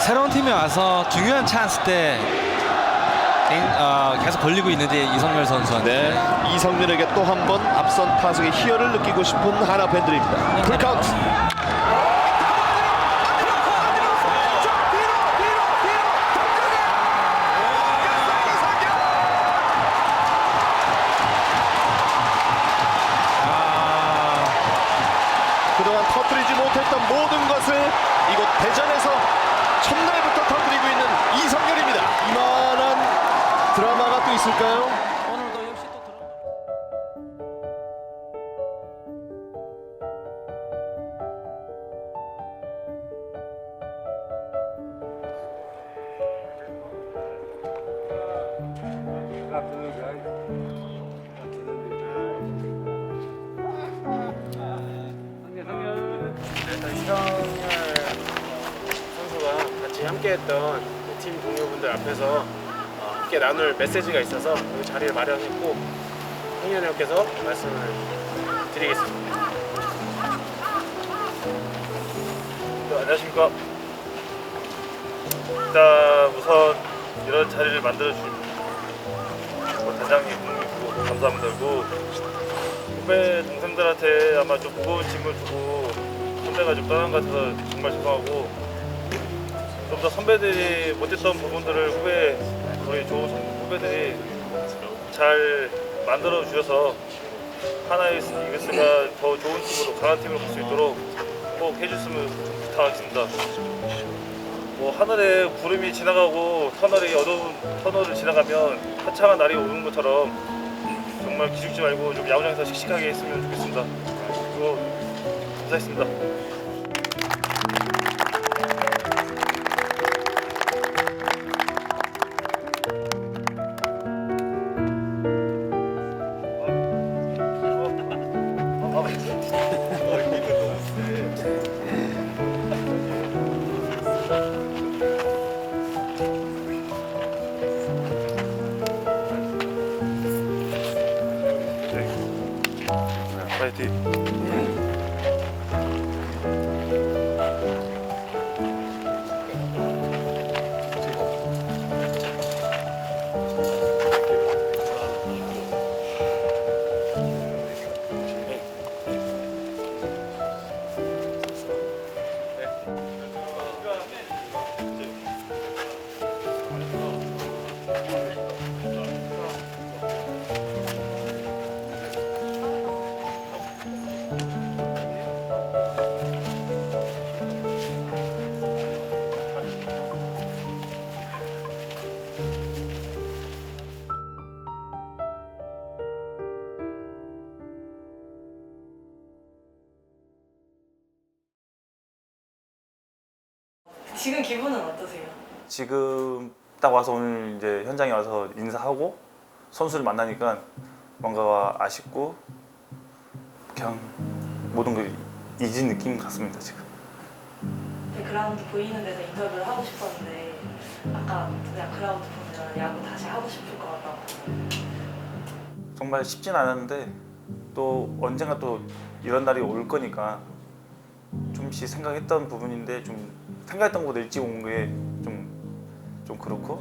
새로운 팀이 와서 중요한 찬스 때 어, 계속 걸리고 있는데 이성열 선수한테 네, 이성민에게 또 한 번 앞선 타석의 희열을 느끼고 싶은 하나 팬들입니다. 풀카운트. 그동안 터뜨리지 못했던 모든 것을 이곳 대전에서 첫날부터 터뜨리고 있는 이성열입니다. 이만한 드라마가 또 있을까요? 함께했던 팀 동료분들 앞에서 어, 함께 나눌 메시지가 있어서 이 자리를 마련했고 홍현 형께서 말씀을 드리겠습니다. 네, 안녕하십니까. 일단 우선 이런 자리를 만들어 주신 뭐 단장님 뭐 감사합니다. 그리고 후배 동생들한테 아마 좀 무거운 짐을 두고 선배가 좀 떠난 것 같아서 정말 죄송하고 좀 더 선배들이 못했던 부분들을 후배 우리 좋은 선- 후배들이 잘 만들어 주셔서 하나의 이글스가 더 좋은 팀으로 강한 팀으로 갈 수 있도록 꼭 해줬으면 부탁하겠습니다. 뭐 하늘에 구름이 지나가고 터널이 어두운 터널을 지나가면 화창한 날이 오는 것처럼 정말 기죽지 말고 좀 야구장에서 씩씩하게 했으면 좋겠습니다. 그리고 감사했습니다. 파이팅. 지금 기분은 어떠세요? 지금 딱 와서 오늘 이제 현장에 와서 인사하고 선수를 만나니까 뭔가 아쉽고 그냥 모든 걸 잊은 느낌 같습니다 지금. 네, 그라운드 보이는 데서 인터뷰를 하고 싶었는데 아까 그냥 그라운드 보면 야구 다시 하고 싶을 것 같다고 정말 쉽진 않았는데 또 언젠가 또 이런 날이 올 거니까 좀씩 생각했던 부분인데 좀 생각했던 것보다 일찍 온 게 좀 좀 그렇고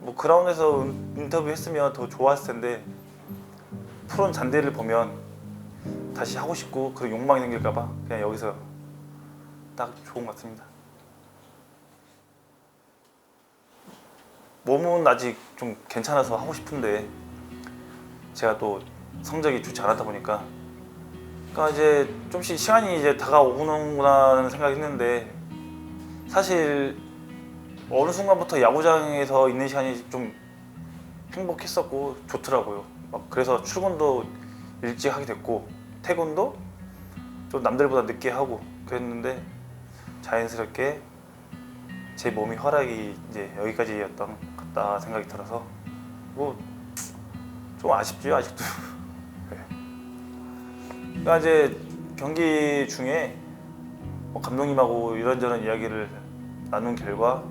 뭐 그라운드에서 인터뷰 했으면 더 좋았을 텐데 푸른 잔디를 보면 다시 하고 싶고 그런 욕망이 생길까봐 그냥 여기서 딱 좋은 것 같습니다. 몸은 아직 좀 괜찮아서 하고 싶은데 제가 또 성적이 좋지 않았다 보니까 그러니까 이제 좀씩 시간이 이제 다가오는구나라는 생각이 했는데 사실 어느 순간부터 야구장에서 있는 시간이 좀 행복했었고 좋더라고요. 막 그래서 출근도 일찍 하게 됐고 퇴근도 좀 남들보다 늦게 하고 그랬는데 자연스럽게 제 몸이 허락이 이제 여기까지였던 것 같다 생각이 들어서 뭐 좀 아쉽죠 아직도. 네. 그러니까 이제 경기 중에 뭐 감독님하고 이런저런 이야기를 나눈 결과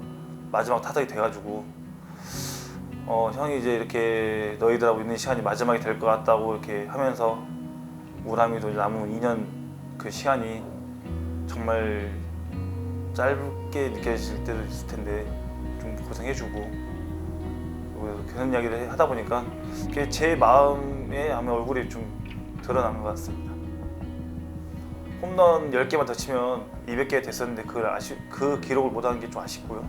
마지막 타석이 돼가지고 어 형이 이제 이렇게 너희들하고 있는 시간이 마지막이 될 것 같다고 이렇게 하면서 우람이도 남은 2년 그 시간이 정말 짧게 느껴질 때도 있을 텐데 좀 고생해주고 그런 이야기를 하다 보니까 그게 제 마음에 아마 얼굴이 좀 드러나는 것 같습니다. 홈런 10개만 더 치면 200개 됐었는데 그걸 아쉬, 그 기록을 못 하는 게좀 아쉽고요.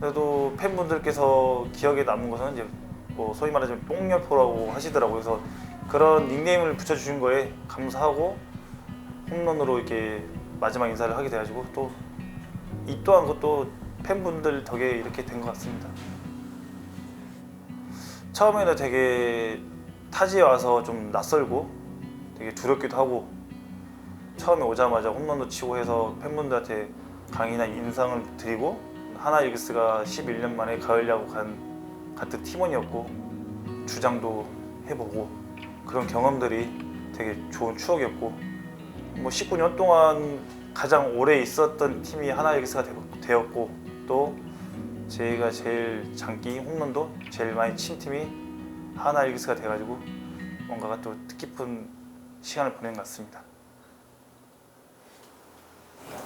그래도 팬분들께서 기억에 남는 것은 이제 뭐 소위 말하자면 똥열포라고 하시더라고요. 그래서 그런 닉네임을 붙여주신 거에 감사하고 홈런으로 이렇게 마지막 인사를 하게 돼가지고 또 이 또한 그것도 팬분들 덕에 이렇게 된 것 같습니다. 처음에는 되게 타지에 와서 좀 낯설고 되게 두렵기도 하고 처음에 오자마자 홈런도 치고 해서 팬분들한테 강인한 인상을 드리고 하나 이글스가 11년 만에 가을 야구 간 같은 팀원이었고 주장도 해보고 그런 경험들이 되게 좋은 추억이었고 뭐 19년 동안 가장 오래 있었던 팀이 하나 이글스가 되었고 또 저희가 제일 장기 홈런도 제일 많이 친 팀이 하나 이글스가 돼가지고 뭔가가 또 뜻깊은 시간을 보낸 것 같습니다.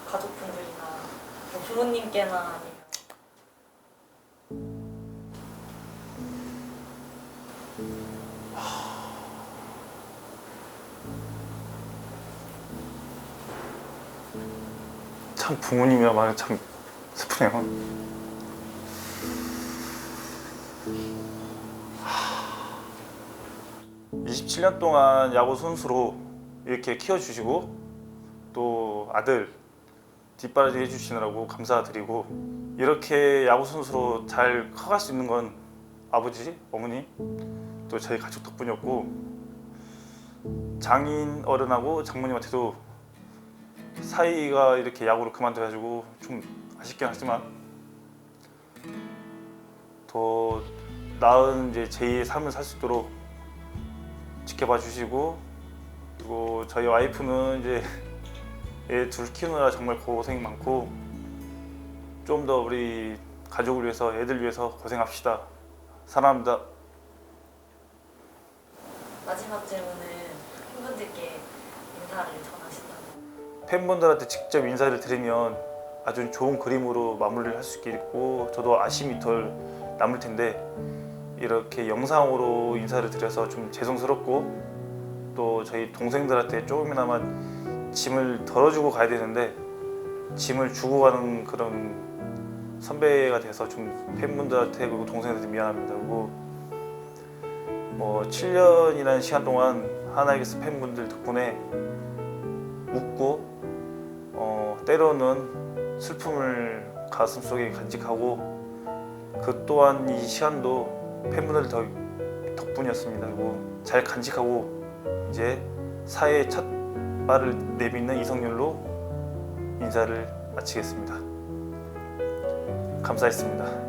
가족분들이나 뭐 부모님께나 아니면 참 부모님이라 말이 참 슬프네요. 하... 27년 동안 야구 선수로 이렇게 키워주시고 또 아들 뒷바라지 해주시느라고 감사드리고 이렇게 야구 선수로 잘 커갈 수 있는 건 아버지, 어머니 또 저희 가족 덕분이었고 장인 어른하고 장모님한테도 사이가 이렇게 야구를 그만둬가지고 좀 아쉽긴 하지만 더 나은 이제 제2의 삶을 살 수 있도록 지켜봐 주시고 그리고 저희 와이프는 이제 애둘 키우느라 정말 고생이 많고 좀 더 우리 가족을 위해서 애들 위해서 고생합시다. 사랑합니다. 마지막 질문은 팬분들께 인사를 전하신다고 팬분들한테 직접 인사를 드리면 아주 좋은 그림으로 마무리를 할 수 있겠고 저도 아쉬움이 덜 남을 텐데 이렇게 영상으로 인사를 드려서 좀 죄송스럽고 또 저희 동생들한테 조금이나마 짐을 덜어주고 가야 되는데 짐을 주고 가는 그런 선배가 돼서 좀 팬분들한테 그리고 동생들한테 미안합니다. 그리고 뭐 7년이라는 시간 동안 하나이글스 팬분들 덕분에 웃고 어, 때로는 슬픔을 가슴 속에 간직하고 그 또한 이 시간도 팬분들 덕, 덕분이었습니다. 그리고 잘 간직하고 이제 사회의 첫 발을 내딛는 이성열로 인사를 마치겠습니다. 감사했습니다.